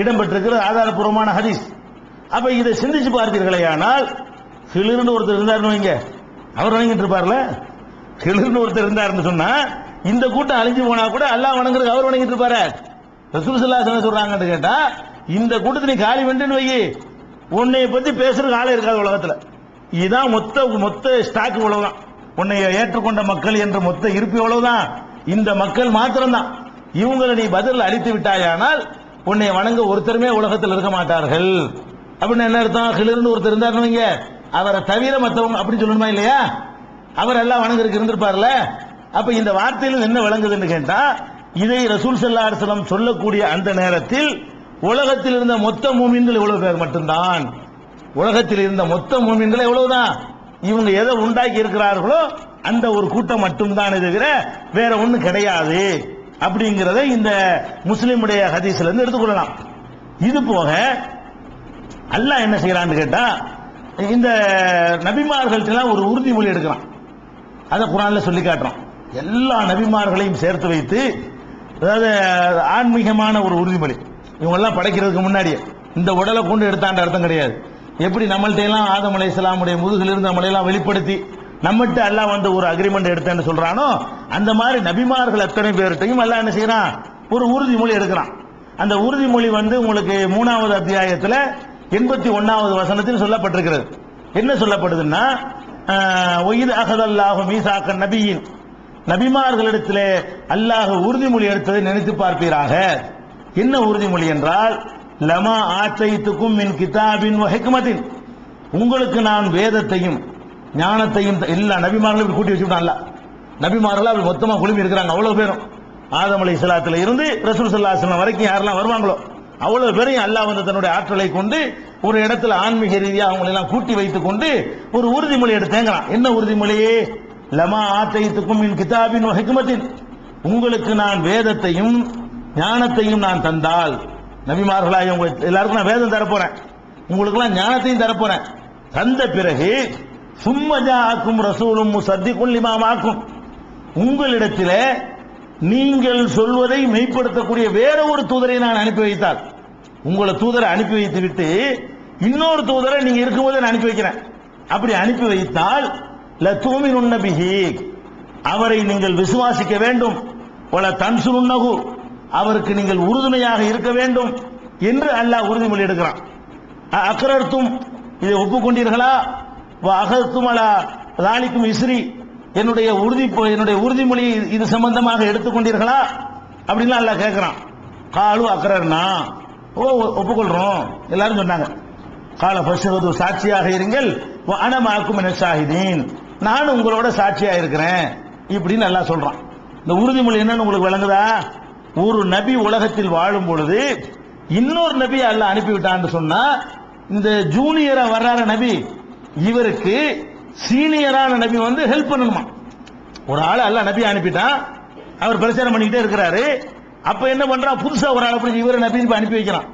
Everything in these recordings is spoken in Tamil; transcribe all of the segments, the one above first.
இடம்பெற்றிருக்கிற ஆதாரபூர்வமான ஹதீஸ். அப்ப இதை சிந்திச்சு பார்த்தீர்களே ஆனால் ஹிலிர்னு ஒருத்தர் இருந்தாருன்னு வைங்க. அவர் வணங்கிட்டு இருப்பார்ல? ஹிலிர்னு ஒருத்தர் இருந்தாருன்னு சொன்னா இந்த கூட்டம் அழிஞ்சு போனா கூட அல்லாஹ் வணங்குறது அவர் வணங்கிட்டு இருப்பாரு. ரசூல் ஸல்லல்லாஹு சொல்றாங்கன்னு கேட்டா இந்த கூட்டத்தை நீ காலி பண்ணிட்டு வை. உன்னைய பத்தி பேசுறதுக்கு ஆளே இருக்காது உலகத்துல. இதுதான் மொத்த மொத்த ஸ்டாக் இவ்வளவுதான் உன்னை ஏற்றுக்கொண்ட மக்கள் என்ற மொத்த இருப்பு எவ்வளவுதான்? இந்த மக்கள் மாத்திரம்தான். இவங்களை நீ பதில் அளித்து விட்டாயானால் உன்னை வணங்க ஒருத்தருமே உலகத்தில் இருக்க மாட்டார்கள். அப்படின்னு என்ன அர்த்தம்? ஹிலிர்னு ஒருத்தர் இருந்தாருன்னு வைங்க. அவரை தவிர மற்றவங்க அப்படின்னு சொல்லணுமா இல்லையா? அவர் எல்லாம் வணங்குறதுக்கு இருந்திருப்பார்ல? அப்ப இந்த வார்த்தையில் என்ன விளங்குதுன்னு கேட்டா இதை ரசூல் ஸல்லல்லாஹு அலைஹி சொல்லக்கூடிய அந்த நேரத்தில் உலகத்தில் இருந்த மொத்த மூமின்கள் எவ்வளவு பேர் மட்டும்தான்? உலகத்தில் இருந்த மொத்த மூமின்கள் எவ்வளவுதான்? இவங்க எதை உண்டாக்கி இருக்கிறார்களோ அந்த ஒரு கூட்டம் மட்டும்தான் தவிர வேற ஒன்றும் கிடையாது. அப்படிங்கிறத இந்த முஸ்லீமுடைய ஹதீஸ்ல இருந்து எடுத்துக்கொள்ளலாம். இது போக அல்லாஹ் என்ன செய்யறான்னு கேட்டா இந்த நபிமார்கள்ட்டெல்லாம் ஒரு உறுதிமொழி எடுக்கிறான் அதை குரான்ல சொல்லி காட்டுறான் எல்லா நபிமார்களையும் சேர்த்து வைத்து அதாவது ஆன்மீகமான ஒரு உறுதிமொழி இவங்க எல்லாம் படைக்கிறதுக்கு முன்னாடியே. இந்த உடலை கொண்டு எடுத்தாண்ட அர்த்தம் கிடையாது. எப்படி நம்மள்ட்ட எல்லாம் ஆதம் அலை இஸ்லாமுடைய முதுகில் நம்மளையெல்லாம் வெளிப்படுத்தி நம்மகிட்ட அல்லாஹ் வந்து ஒரு அக்ரிமெண்ட் எடுத்தேன்னு சொல்றானோ அந்த மாதிரி நபிமார்கள் அத்தனை பேர்கிட்டையும் அல்லாஹ் என்ன செய்யறான்? ஒரு உறுதிமொழி எடுக்கிறான். அந்த உறுதிமொழி வந்து உங்களுக்கு மூணாவது அத்தியாயத்தில் எண்பத்தி ஒன்னாவது வசனத்தில் சொல்லப்பட்டிருக்கிறது. என்ன சொல்லப்படுதுன்னா ஆஹ், ஒய்து அகதல்லாஹு மீசாக்க நபியின். நபிமார்களிடத்திலே அல்லாஹ் உறுதிமொழி எடுத்ததை நினைத்து பார்ப்பீராக. என்ன உறுதிமொழி என்றால் லமா ஆச்சைத்துக்கும் மின் கிதாபின் ஹிக்மத்தின் உங்களுக்கு நான் வேதத்தையும் ஞானத்தையும் த- எல்லா நபிமார்களும் கூட்டி வச்சுட்டான்ல நபிமார்கள் அப்படி மொத்தமாக குழுமி இருக்கிறாங்க. அவ்வளவு பேரும். ஆதம் அலை இஸ்லாத்துல இருந்து ரசூல் சல்லாஹ் வரைக்கும் யாரெல்லாம் வருவாங்களோ அவ்வளவு பேரையும் அல்லாஹ் வந்து தன்னுடைய ஆற்றலை கொண்டு ஒரு இடத்துல ஆன்மீக ரீதியாக அவங்களை எல்லாம் கூட்டி வைத்துக் கொண்டு ஒரு உறுதிமொழி எடுத்தேங்கிறான். என்ன உறுதிமொழியே? லமா ஆத்தைத்துக்கும் என் கிதாபின் ஹிக்மத்தின். உங்களுக்கு நான் வேதத்தையும் ஞானத்தையும் நான் தந்தால். நபிமார்களாக உங்களுக்கு எல்லாருக்கும் நான் வேதம் தரப்போறேன். உங்களுக்கெல்லாம் ஞானத்தையும் தரப்போறேன். தந்த பிறகு சும்மஜாக்கும் ரசூலும் சத்திக்குள் இமாமாக்கும். உங்களிடத்திலே நீங்கள் சொல்வதை மெய்ப்படுத்தக்கூடிய வேற ஒரு தூதரை நான் அனுப்பி வைத்தால் உங்களை தூதரை அனுப்பி வைத்து விட்டு இன்னொரு தூதரை நீங்க இருக்கும்போதே நான் அனுப்பி வைக்கிறேன். அப்படி அனுப்பி வைத்தால் லத்தூமின் உன்னபிஹி அவரை நீங்கள் விசுவாசிக்க வேண்டும். போல தன்சுருன்னகு அவருக்கு நீங்கள் உறுதுணையாக இருக்க வேண்டும் என்று அல்லாஹ் உறுதிமொழி எடுக்கிறான். அக்கரர்த்தும் இதை ஒப்புக்கொண்டீர்களா? அகத்துமலா அலா இஸ்ரி. என்னுடைய உறுதி என்னுடைய உறுதிமொழி இது சம்பந்தமாக எடுத்துக்கொண்டீர்களா? அப்படின்னு அல்ல கேட்கிறான் காலு அக்ரர்னா. ஓ ஒப்புக்கொள்றோம். எல்லாரும் சொன்னாங்க. கால பசுவது சாட்சியாக இருங்கள். அனமாக்கும் என சாஹிதீன் நான் உங்களோட சாட்சியாக இருக்கிறேன். இப்படின்னு நல்லா சொல்றான். இந்த உறுதிமொழி என்னன்னு உங்களுக்கு விளங்குதா? ஒரு நபி உலகத்தில் வாழும் பொழுது இன்னொரு நபி அல்ல அனுப்பிவிட்டான்னு சொன்னால் சொன்னா இந்த ஜூனியரா வர்றார நபி. இவருக்கு சீனியரான நபி வந்து ஹெல்ப் பண்ணணுமா? ஒரு ஆள் அல்ல நபி அனுப்பிட்டான் அவர் பிரச்சாரம் பண்ணிக்கிட்டே இருக்கிறாரு. அப்ப என்ன பண்றான் புதுசா ஒரு ஆள் இவரை நபி அனுப்பி வைக்கிறான்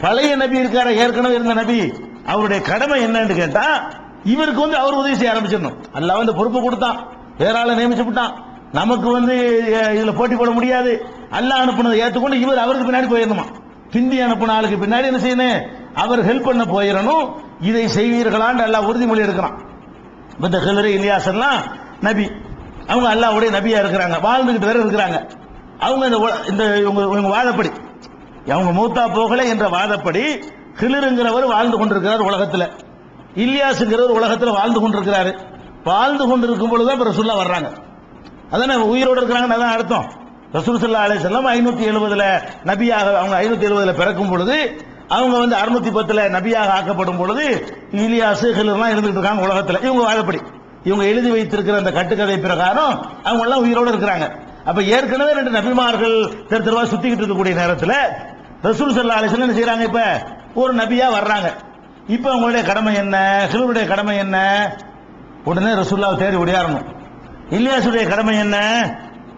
பழைய நபி இருக்கார ஏற்கனவே இருந்த நபி. அவருடைய கடமை என்னன்னு கேட்டா இவருக்கு வந்து அவர் உதவி செய்ய ஆரம்பிச்சிடணும். அல்லாஹ் வந்து பொறுப்பு கொடுத்தான். வேற ஆளை நியமிச்சு விட்டான். நமக்கு வந்து இதுல போட்டி போட முடியாது. அல்லாஹ் அனுப்புனதை ஏற்றுக்கொண்டு இவர் அவருக்கு பின்னாடி போயிடணுமா? பிந்தி அனுப்புன ஆளுக்கு பின்னாடி என்ன செய்யணும்? அவர் ஹெல்ப் பண்ண போயிடணும் இதை செய்வீர்களான்னு அல்லாஹ் உறுதிமொழி எடுக்கிறான். இந்த ஹிலரி இலியாஸ் நபி. அவங்க அல்லாவுடைய நபியா இருக்கிறாங்க வாழ்ந்துகிட்டு வேற இருக்கிறாங்க. அவங்க இந்த இந்த இவங்க இவங்க வாதப்படி. அவங்க மூத்தா போகல என்ற வாதப்படி ஹிலருங்கிறவர் வாழ்ந்து கொண்டிருக்கிறார் உலகத்தில். இல்லியாசுங்கிறவர் உலகத்தில் வாழ்ந்து கொண்டிருக்கிறாரு. வாழ்ந்து கொண்டிருக்கும் பொழுதுதான் தான் ரசுல்லா வர்றாங்க. அதானே உயிரோடு இருக்கிறாங்கன்னு அதான் அர்த்தம். ரசூல் சல்லா அலே செல்லம் ஐநூற்றி எழுபதில் நபியாக அவங்க ஐநூற்றி எழுபதில் பிறக்கும் பொழுது அவங்க வந்து அறுநூத்தி பத்துல நபியாக ஆக்கப்படும் பொழுது இலியாஸ் ஹிலர்லாம் இருந்துட்டு இருக்காங்க உலகத்துல. இவங்க வாழப்படி. இவங்க எழுதி வைத்திருக்கிற அந்த கட்டுக்கதை பிரகாரம் அவங்க எல்லாம் உயிரோடு இருக்கிறாங்க. அப்ப ஏற்கனவே ரெண்டு நபிமார்கள் தெரு தெருவா சுத்திக்கிட்டு இருக்கக்கூடிய நேரத்துல ரசூல் சல்லா அலைஹி என்ன செய்யறாங்க இப்ப? ஒரு நபியா வர்றாங்க. இப்ப அவங்களுடைய கடமை என்ன? ஹிலருடைய கடமை என்ன? உடனே ரசூல்லாவை தேடி ஓடியாரணும். இல்லியாசுடைய கடமை என்ன?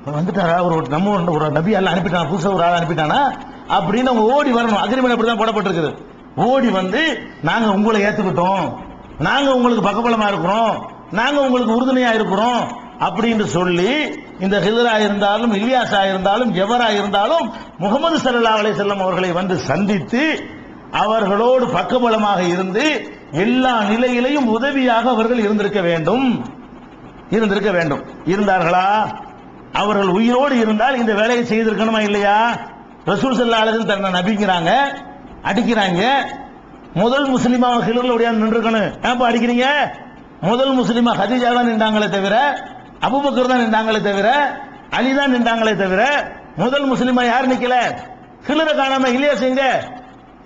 வந்துட்டாரா? ஒரு நம்ம ஒரு- நபி எல்லாம் அனுப்பிட்டான். புதுசாக ஒரு ஆள் அனுப்பிட்டானா? அப்படின்னு அவங்க ஓடி வரணும். அக்ரிமெண்ட் அப்படிதான் போடப்பட்டிருக்குது. ஓடி வந்து நாங்க உங்களை ஏத்துக்கிட்டோம். நாங்க உங்களுக்கு பக்கபலமா இருக்கிறோம். நாங்க உங்களுக்கு உறுதுணையா இருக்கிறோம் அப்படின்னு சொல்லி இந்த ஹிதரா இருந்தாலும் இல்லியாஸாக இருந்தாலும் எவரா இருந்தாலும் முகமது சல்லா அலை செல்லம் அவர்களை வந்து சந்தித்து அவர்களோடு பக்கபலமாக இருந்து எல்லா நிலையிலையும் உதவியாக அவர்கள் இருந்திருக்க வேண்டும். இருந்திருக்க வேண்டும். இருந்தார்களா? அவர்கள் உயிரோடு இருந்தால் இந்த வேலையை செய்திருக்கணுமா இல்லையா? ரசூல் செல்லா அழகு தன்னை நபிக்கிறாங்க அடிக்கிறாங்க. முதல் முஸ்லிமா ஹிலர்ல ஓடியாந்து நின்றுக்கணும் ஏன்ப்பா அடிக்கிறீங்க? முதல் முஸ்லீமா ஹதீஜா தான் நின்றாங்களே தவிர அபூபக்கர் தான் நின்றாங்களே தவிர அலி தான் நின்றாங்களே தவிர முதல் முஸ்லீமா யார் நிக்கல? ஹிலரை காணாம இல்லையா செய்யுங்க?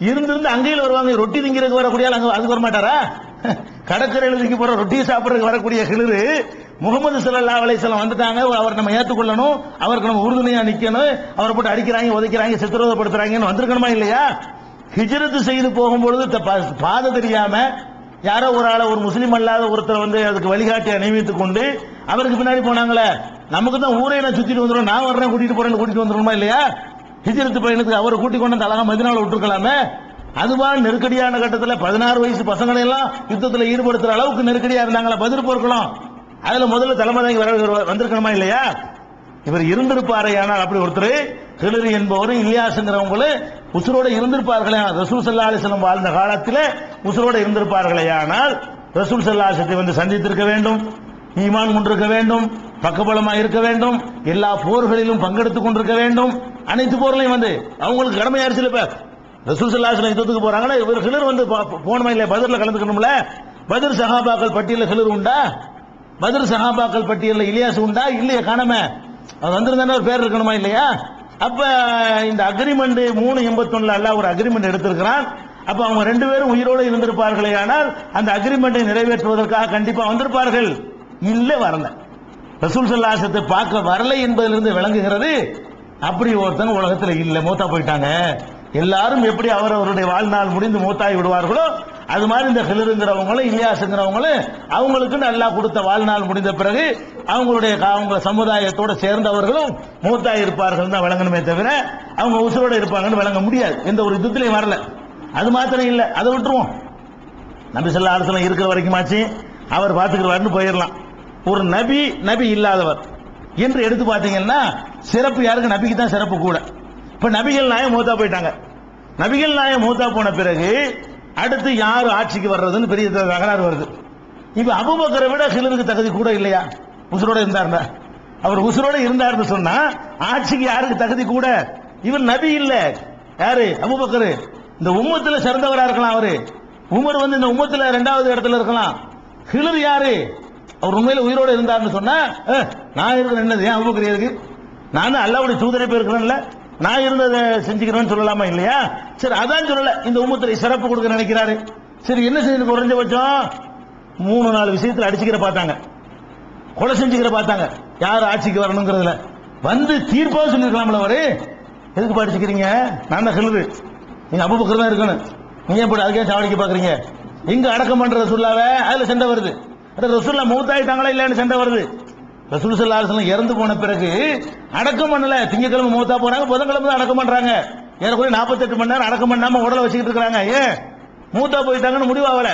இருந்திருந்து அங்கேயில் வருவாங்க. ரொட்டி திங்கிறதுக்கு வரக்கூடிய அங்கே அதுக்கு வர மாட்டாரா கடற்கரையில் திங்க போற ரொட்டியை சாப்பிடுறதுக்கு வரக்கூடிய ஹிலரு முகமது சல்லா அலைஹி வந்துட்டாங்க. அவர் நம்ம ஏற்றுக்கொள்ளணும் அவருக்கு நம்ம உறுதுணையா நிக்கணும். அவரை போட்டு அடிக்கிறாங்க உதைக்கிறாங்க சித்திரவதைப்படுத்துறாங்கன்னு வந்திருக்கணுமா இல்லையா? ஹிஜரத்து செய்து போகும்பொழுது பா- பாதை தெரியாம யாரோ ஒரு ஆளை ஒரு முஸ்லீம் அல்லாத ஒருத்தர் வந்து அதுக்கு வழிகாட்டி நியமித்துக் கொண்டு அவருக்கு பின்னாடி போனாங்களே. நமக்கு தான் ஊரை நான் சுத்திட்டு வந்துடும் நான் வர்றேன் கூட்டிட்டு போறேன்னு கூட்டிட்டு வந்துடணுமா இல்லையா? ஹிஜரத்து பயணத்துக்கு அவரை கூட்டிக் கொண்டு வந்து அழகா மதினால விட்டுருக்கலாமே. அதுவா நெருக்கடியான கட்டத்தில் பதினாறு வயசு பசங்களை எல்லாம் யுத்தத்தில் ஈடுபடுத்துற அளவுக்கு நெருக்கடியா இருந்தாங்களா? பதில் போர்க்கலாம் அதுல முதல்ல தலைமை தாங்கி வர வந்திருக்கணுமா இல்லையா? இவர் இருந்திருப்பாரே ஆனால் அப்படி ஒருத்தர் ஹிலரி என்பவரும் இலியாசுங்கிறவங்களும் உசுரோட இருந்திருப்பார்களே. ரசூல் சல்லா அலிஸ்லம் வாழ்ந்த காலத்தில் உசுரோட இருந்திருப்பார்களே. ஆனால் ரசூல் சல்லாசத்தை வந்து சந்தித்திருக்க வேண்டும் ஈமான் கொண்டிருக்க வேண்டும் பக்கபலமாக இருக்க வேண்டும் எல்லா போர்களிலும் பங்கெடுத்துக் கொண்டிருக்க வேண்டும். அனைத்து போர்லையும் வந்து அவங்களுக்கு கடமையாயிருச்சு இப்ப? ரசூல் சல்லாஹ் யுத்தத்துக்கு போறாங்கன்னா இவர் ஹிலர் வந்து போனமா இல்லையா? பதிரில் கலந்துக்கணும்ல? பதிர் சஹாபாக்கள் பட்டியலில் ஹிலர் உண்டா? பதில் சஹாபாக்கள் பட்டியலில் இலியாஸ் உண்டா? இல்லையா காணாம. அது வந்திருந்தானே ஒரு பேர் இருக்கணுமா இல்லையா? அப்ப இந்த அக்ரிமெண்ட் மூணு எண்பத்தொன்னுல அல்ல ஒரு அக்ரிமெண்ட் எடுத்திருக்கிறான். அப்ப அவங்க ரெண்டு பேரும் உயிரோடு இருந்திருப்பார்களே ஆனால் அந்த அக்ரிமெண்டை நிறைவேற்றுவதற்காக கண்டிப்பா வந்திருப்பார்கள். இல்ல வரல. ரசூல் சல்லாசத்தை பார்க்க வரலை என்பதிலிருந்து விளங்குகிறது. அப்படி ஒருத்தன் உலகத்தில் இல்லை மூத்தா போயிட்டாங்க. எல்லாரும் எப்படி அவர் அவருடைய வாழ்நாள் முடிந்து மூத்தாகி விடுவார்களோ அது மாதிரி இந்த ஹிலருங்கிறவங்களும் இலியாசுங்கிறவங்களும் அவங்களுக்கு நல்லா கொடுத்த வாழ்நாள் முடிந்த பிறகு அவங்களுடைய அவங்க சமுதாயத்தோட சேர்ந்தவர்களும் மூத்தா இருப்பார்கள் தான் விளங்கணுமே தவிர அவங்க உசுரோட இருப்பாங்கன்னு விளங்க முடியாது. எந்த ஒரு யுத்தத்திலையும் வரல. அது மாத்திரம் இல்லை அதை விட்டுருவோம். நபி சொல்லா அலைஹி இருக்கிற வரைக்குமாச்சு அவர் பார்த்துக்கிறவாருன்னு போயிடலாம். ஒரு நபி நபி இல்லாதவர். என்று எடுத்து பார்த்தீங்கன்னா சிறப்பு யாருக்கு? நபிக்கு தான் சிறப்பு கூட. இப்போ நபிகள் நாயம் மூத்தா போயிட்டாங்க. நபிகள் நாயம் மூத்தா போன பிறகு அடுத்து யார் ஆட்சிக்கு வர்றதுன்னு பெரிய தகராறு வருது. இப்போ அபுபக்கரை விட சிலருக்கு தகுதி கூட இல்லையா? உசுரோட இருந்தார்ல. அவர் உசுரோட இருந்தாருன்னு சொன்னா ஆட்சிக்கு யாருக்கு தகுதி கூட? இவர் நபி இல்ல. யாரு? அபுபக்கரு. இந்த உம்மத்துல சிறந்தவரா இருக்கலாம் அவரு. உமர் வந்து இந்த உம்மத்துல ரெண்டாவது இடத்துல இருக்கலாம். ஹிலர் யாரு? அவர் உண்மையில உயிரோட இருந்தாருன்னு சொன்னா நான் இருக்கிறேன் என்னது? ஏன் அபுபக்கர் இருக்கு நான் அல்லாவுடைய தூதரை போயிருக்கிறேன்ல. நான் இருந்ததை செஞ்சுக்கிறேன்னு சொல்லலாமா இல்லையா? சரி அதான் சொல்லல. இந்த உமத்துல சிறப்பு கொடுக்க நினைக்கிறாரு. சரி என்ன செய்யுது? குறைஞ்சபட்சம் மூணு நாலு விஷயத்துல அடிச்சுக்கிற பார்த்தாங்க. கொலை செஞ்சுக்கிற பார்த்தாங்க. யார் ஆட்சிக்கு வரணுங்கிறதுல. வந்து தீர்ப்பாக சொல்லியிருக்கலாம்ல அவரு. எதுக்கு படிச்சுக்கிறீங்க நான் தான் ஹிலரு நீங்க அபுபக்கர் தான் இருக்கணும். நீங்க எப்படி அதுக்கே சாவடிக்க பாக்குறீங்க? எங்க அடக்கம் பண்ற ரசுல்லாவை அதுல சண்டை வருது. அட ரசூல்லா மூத்தாயிட்டாங்களா இல்லையான்னு சண்டை வருது. ரசூல் சல்லா அலுவலம் இறந்து போன பிறகு அடக்கம் பண்ணல. திங்கக்கிழமை மூத்தா போறாங்க புதன்கிழமை தான் அடக்கம் பண்றாங்க. ஏறக்குறைய நாற்பத்தெட்டு மணி நேரம் அடக்கம் பண்ணாம உடலை வச்சுக்கிட்டு இருக்காங்க ஏன்? மூத்தா போயிட்டாங்கன்னு முடிவாகல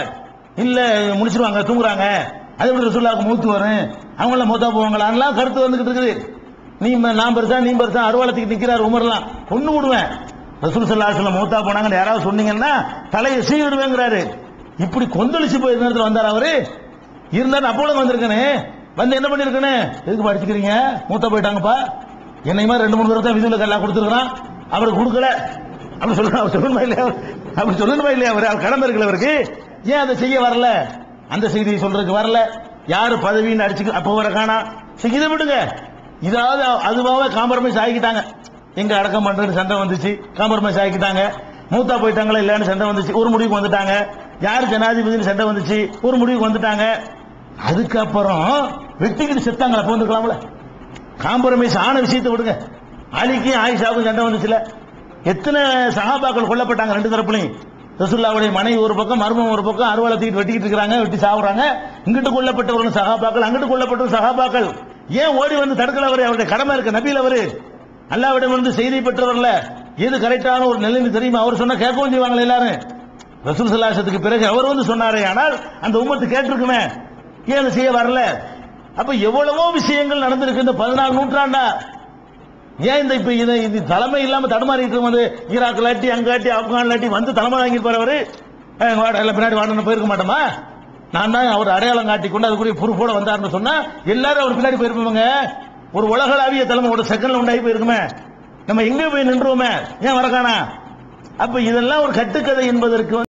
இல்ல முடிச்சிருவாங்க தூங்குறாங்க. அது எப்படி ரசூல்லாவுக்கு மூத்து வரும்? அவங்களாம் மூத்தா போவாங்களான்லாம் கருத்து வந்துகிட்டு இருக்குது. நீ ம- நான் பெருசா நீ பெருசா அருவாளத்துக்கு நிக்கிறார் உமர்லாம். கொண்டு விடுவேன். ரசூல் சல்லாஹ் மூத்தா போனாங்கன்னு யாராவது சொன்னீங்கன்னா தலையை சீவிடுவேங்கிறாரு. இப்படி கொந்தளிச்சு போய் நேரத்தில் வந்தார் அவரு. இருந்தாலும் அப்போல வந்திருக்கனே. வந்து என்ன பண்ணிருக்கனே எதுக்கு படிச்சுக்கிறீங்க மூத்தா போயிட்டாங்கப்பா. என்னை மாதிரி ரெண்டு மூணு தடவை தான் விதிவில் கல்லா கொடுத்துருக்கான் அவருக்கு கொடுக்கல. அப்படி சொல்லணும் அவர் சொல்லணுமா இல்லையா? அப்படி சொல்லணுமா இல்லையா? அவர் அவர் கடமை இருக்குல்ல அவருக்கு. ஏன் அதை செய்ய வரல? அந்த செய்தியை சொல்றதுக்கு வரல. யார் பதவின்னு அடிச்சு அப்போ வர காணா. சரி இதை விடுங்க. இதாவது அதுவாக காம்ப்ரமைஸ் ஆகிக்கிட்டாங்க. எங்க அடக்கம் பண்றது சண்டை வந்துச்சு. காம்ப்ரமைஸ் ஆகிக்கிட்டாங்க. மூத்தா போயிட்டாங்களா இல்லையான்னு சண்டை வந்துச்சு. ஒரு முடிவுக்கு வந்துட்டாங்க. யார் ஜனாதிபதினு சண்டை வந்துச்சு. ஒரு முடிவுக்கு வந்துட்டாங்க. அதுக்கப்புறம் வெட்டிக்கிட்டு செத்தாங்களா அப்போ வந்துக்கலாம்ல காம்ப்ரமைஸ் ஆன விஷயத்தை விடுங்க. அலிக்கு ஆயிஷாவுக்கும் சண்டை வந்துச்சுல. எத்தனை சகாபாக்கள் கொல்லப்பட்டாங்க ரெண்டு தரப்புலையும்? ரசுல்லாவுடைய மனைவி ஒரு பக்கம் மர்மம் ஒரு பக்கம் அறுவாலை தூக்கிட்டு வெட்டிக்கிட்டு இருக்கிறாங்க வெட்டி சாவுறாங்க. இங்கிட்டு கொல்லப்பட்டவர்களும் சகாபாக்கள் அங்கிட்டு கொல்லப்பட்டவர் சகாபாக்கள் ஏன் ஓடி வந்து தடுக்கல அவரு அவருடைய கடமை இருக்க நபியில் அவரு. அல்லாவிடம் வந்து செய்தி பெற்றவர்ல எது கரெக்டான ஒரு நிலைமை தெரியுமா? அவர் சொன்னா கேட்கவும் செய்வாங்களே எல்லாரும். ரசூல் சல்லாசத்துக்கு பிறகு அவர் வந்து சொன்னாரே ஆனால் அந்த உமத்து கேட்டிருக்குமே. ஏன் அதை செய்ய வரல. அப்ப எவ்வளவோ விஷயங்கள் நடந்திருக்கு இந்த பதினாறு நூற்றாண்டா. ஏன் இந்த இப்ப இதை இது தலைமை இல்லாம தடுமாறிட்டு வந்து ஈராக் லாட்டி அங்காட்டி ஆப்கான் லாட்டி வந்து தலைமை வாங்கி அவரு? பின்னாடி வாடன்னு போயிருக்க மாட்டோமா? நான் தான் அவர் அடையாளம் காட்டி கொண்டு அதுக்குரிய பொறுப்போட வந்தாருன்னு சொன்னா எல்லாரும் அவர் பின்னாடி போயிருப்போங்க ஒரு உலகளாவிய தலைமை ஒரு செகண்ட்ல உண்டாகி போயிருக்குமே. நம்ம எங்கே போய் நின்றுவோமே. ஏன் வரக்கானா அப்ப இதெல்லாம் ஒரு கட்டுக்கதை என்பதற்கு